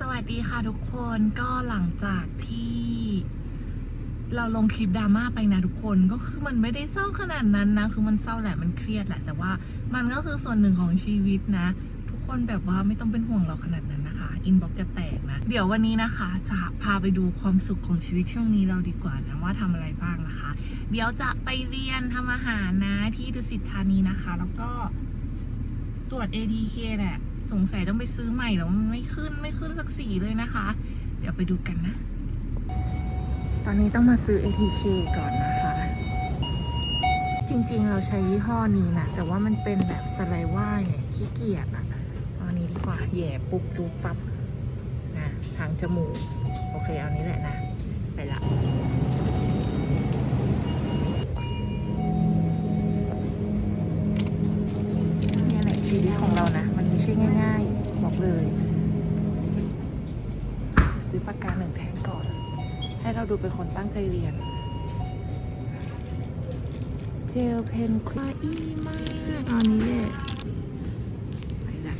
สวัสดีค่ะทุกคนก็หลังจากที่เราลงคลิปดราม่าไปนะทุกคนก็คือมันไม่ได้เศร้าขนาดนั้นนะ คือมันเศร้าแหละมันเครียดแหละ แต่ว่ามันก็คือส่วนหนึ่งของชีวิตนะ ทุกคนแบบว่าไม่ต้องเป็นห่วงเราขนาดนั้นนะคะอินบ็อกจะแตกนะ เดี๋ยววันนี้นะคะจะพาไปดูความสุขของชีวิตช่วงนี้เราดีกว่านะว่าทำอะไรบ้างนะคะ เดี๋ยวจะไปเรียนทำอาหารนะที่ดุสิตธานีนะคะ แล้วก็ตรวจ ATK แหละ สงสัยต้องไปซื้อใหม่แล้วมันไม่ขึ้นไม่ขึ้นสักสีเลยนะคะ เดี๋ยวไปดูกันนะ ตอนนี้ต้องมาซื้อ ATK ก่อนนะคะ จริงๆเราใช้ยี่ห้อนี้นะ แต่ว่ามันเป็นแบบสไลด์ว่าไงขี้เกียจอะเอาอันนี้ดีกว่าแหย่ปุ๊บดูปั๊บนะทางจมูก โอเคเอานี้แหละนะ ไปละ ดูเป็นคนตั้งใจเรียน เจลเพนคลาอีมากตอนนี้เนี่ยไปละ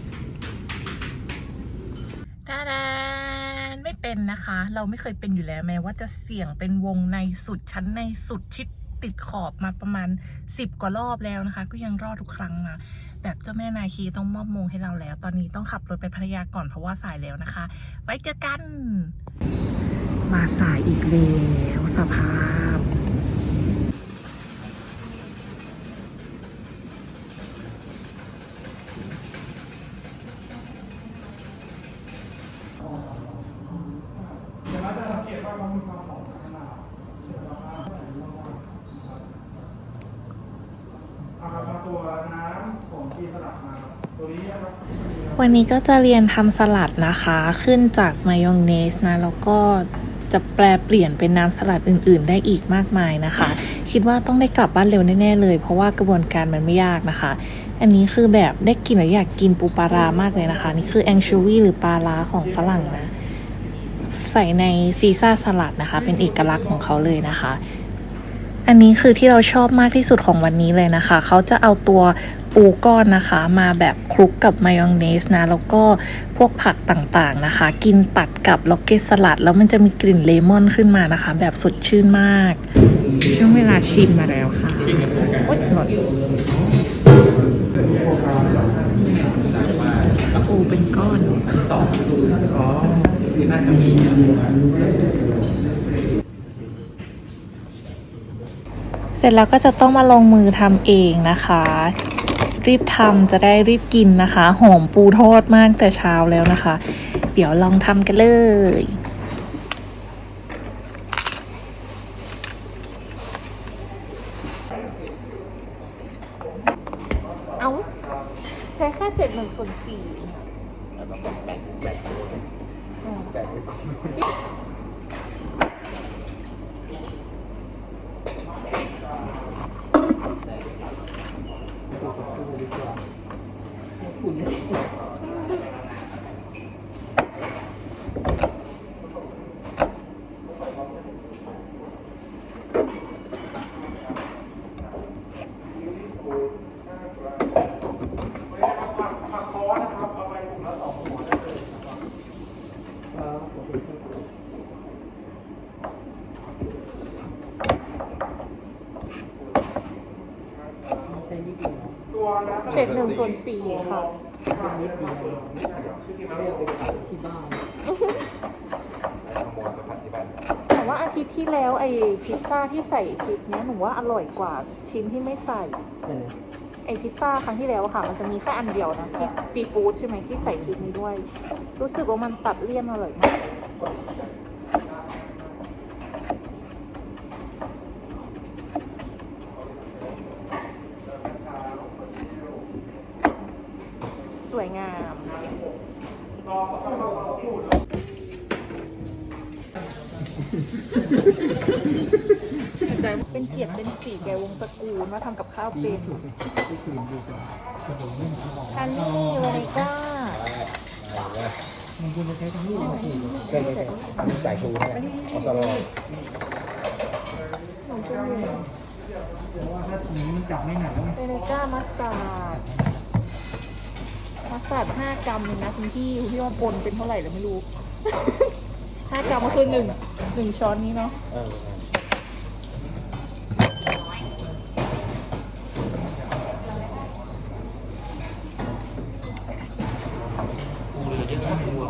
ตาดานไม่เป็นนะคะ เราไม่เคยเป็นอยู่แล้วแม้ว่าจะเสี่ยงเป็นวงในสุดชั้นในสุดชิดติดขอบมาประมาณ 10 กว่ารอบแล้วนะคะ ก็ยังรอดทุกครั้งนะแบบเจ้าแม่นาคีต้องมอบมงให้เราแล้ว ตอนนี้ต้องขับรถไปพัทยาก่อนเพราะว่าสายแล้วนะคะ ไว้เจอกัน มาสายอีกแล้วสภาพเดี๋ยวเราจะสังเกตว่าเขามีความหอมของมะนาวเอาครับมาตัวน้ำของปีสลัดมาตัวนี้นะครับวันนี้ก็จะเรียนทำสลัดนะคะ ขึ้นจากมายองเนสนะ แล้วก็ จะแปลเปลี่ยนเป็นน้ำสลัดอื่น ๆ ได้อีกมากมายนะคะ คิดว่าต้องได้กลับบ้านเร็วแน่ ๆ เลย เพราะว่ากระบวนการมันไม่ยากนะคะ อันนี้คือแบบได้กินแล้วอยากกินปูปลารามากเลยนะคะ นี่คือแองชูวีหรือปลาร้าของฝรั่งนะ ใส่ในซีซ่าสลัดนะคะ เป็นเอกลักษณ์ของเขาเลยนะคะ อันนี้คือที่เราชอบมากที่สุดของวันนี้เลยนะคะ เขาจะเอาตัวปูก้อนนะคะ มาแบบคลุกกับมายองเนสนะ แล้วก็พวกผักต่างๆนะคะ กินตัดกับล็อกเก็ตสลัด แล้วมันจะมีกลิ่นเลมอนขึ้นมานะคะ แบบสดชื่นมาก ช่วงเวลาชิมมาแล้วค่ะอ๊ยหล่นปูเป็นก้อนเส ร็จแล้วก็จะต้องมาลงมือทำเองนะคะ รีบทำจะได้รีบกินนะคะ หอมปูทอดมากแต่เช้าแล้วนะคะ เดี๋ยวลองทำกันเลย เอาใช้แค่เศษหนึ่งส่วนสี่อืม ผักผักคอนะครับเอาไปกลุ่มละสองหัวได้เลยนะครับ ตัวนะ เศษหนึ่งส่วนสี่ค่ะนิดเดียวไม่เอาไปขายที่บ้านแต่ว่าอาทิตย์ที่แล้วไอ้พิซซ่าที่ใส่พริกเนี้ยหนูว่าอร่อยกว่าชิ้นที่ไม่ใส่ไอ้พิซซ่าครั้งที่แล้วค่ะ มันจะมีแค่อันเดียวนะที่ซีฟู้ดใช่ไหมที่ใส่พริกนี้ด้วย รู้สึกว่ามันตัดเลี่ยนอร่อยมากสวยงาม เป็นเกียรติเป็นสีแกวงตระกูลว่าทำกับข้าวเป็นฮันนี่วานิก้าใช่ใช่ใช่จ่ายครูเนี่ยอสรเพราะว่าถ้าถุงนี้มันจับไม่หนาเวนิก้ามัสตาร์ดมัสตาร์ดห้ากรัมเองนะคุณพี่คุณพี่ว่าปนเป็นเท่าไหร่แล้วไม่รู้ห้ากรัมก็คือหนึ่งหนึ่งช้อนนี้เนาะ ออ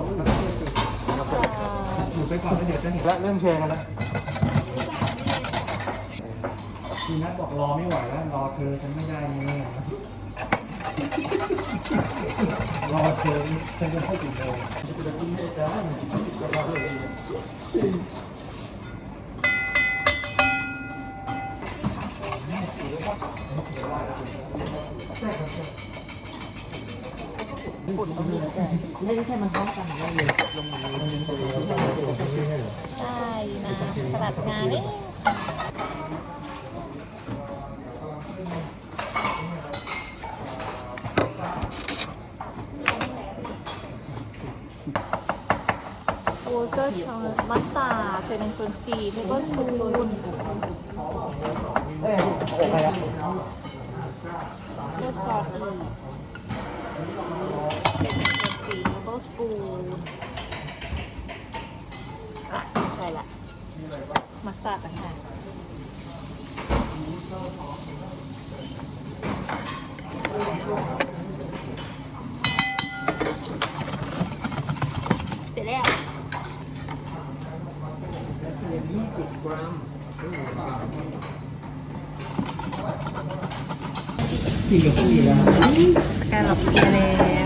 อยู่ไปก่อนแล้วเดี๋ยวจะเห็นแล้วเริ่มเชยกันแล้วทีนัทบอกรอไม่ไหวแล้ว รอเธอฉันไม่ได้แน่รอเธอฉันจะเข้าถึงโมงจะกินไม่ได้ ใช่นะสลัดงานนี่โวเตอร์ชอนมัสตาร์เซนต์ส่วนสี่เทเบิลสปูนเอ้ยโอเคแล้วเลือดซอสอีก สี่เทเบิลสปูอะใช่ละมัสตาร์ดต่างหากเสร็จแล้วสี่กับสี่แล้วสแกนหลบเสร็จแล้ว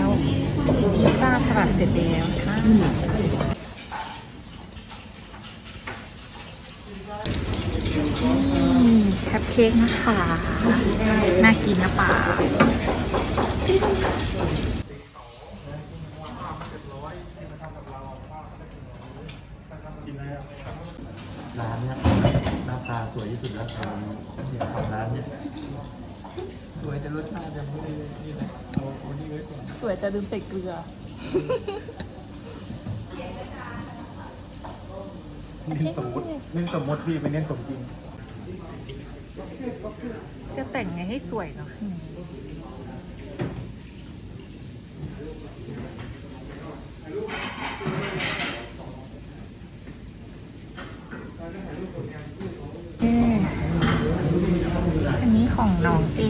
ซ่าสลัดเสร็จแล้วค่ะแคปเค้กนะคะ น่ากินนะป่าร้านเนี้ยหน้าตาสวยที่สุดแล้วของของร้านเนี้ยสวยแต่รสชาติจะไม่ได้นี่เอาเอานี่ไว้ก่อน สวยแต่ลืมใส่เกลือ เน้นสมมติเน้นสมมติพี่ไปเน้นสมจริง จะแต่งไงให้สวยเนาะอืมอันนี้ของน้องเอ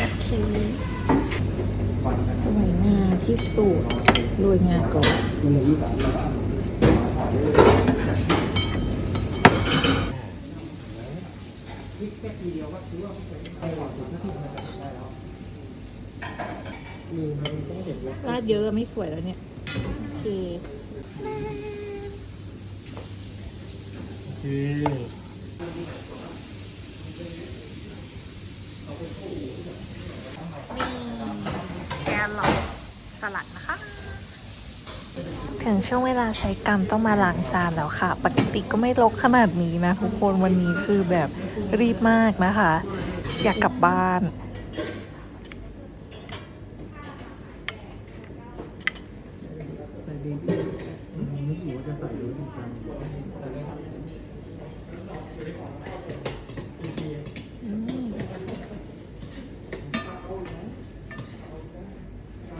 โอเคสวย งามที่สุดรยงาก่อนราดเยอะไม่สวยแล้วเนี่ย โอเค โอเคแกนหลอ สลัดนะคะ ถึงช่วงเวลาใช้กรรมต้องมาล้างจานแล้วค่ะ ปกติก็ไม่รกขนาดนี้นะทุกคนวันนี้คือแบบรีบมากนะคะ อยากกลับบ้าน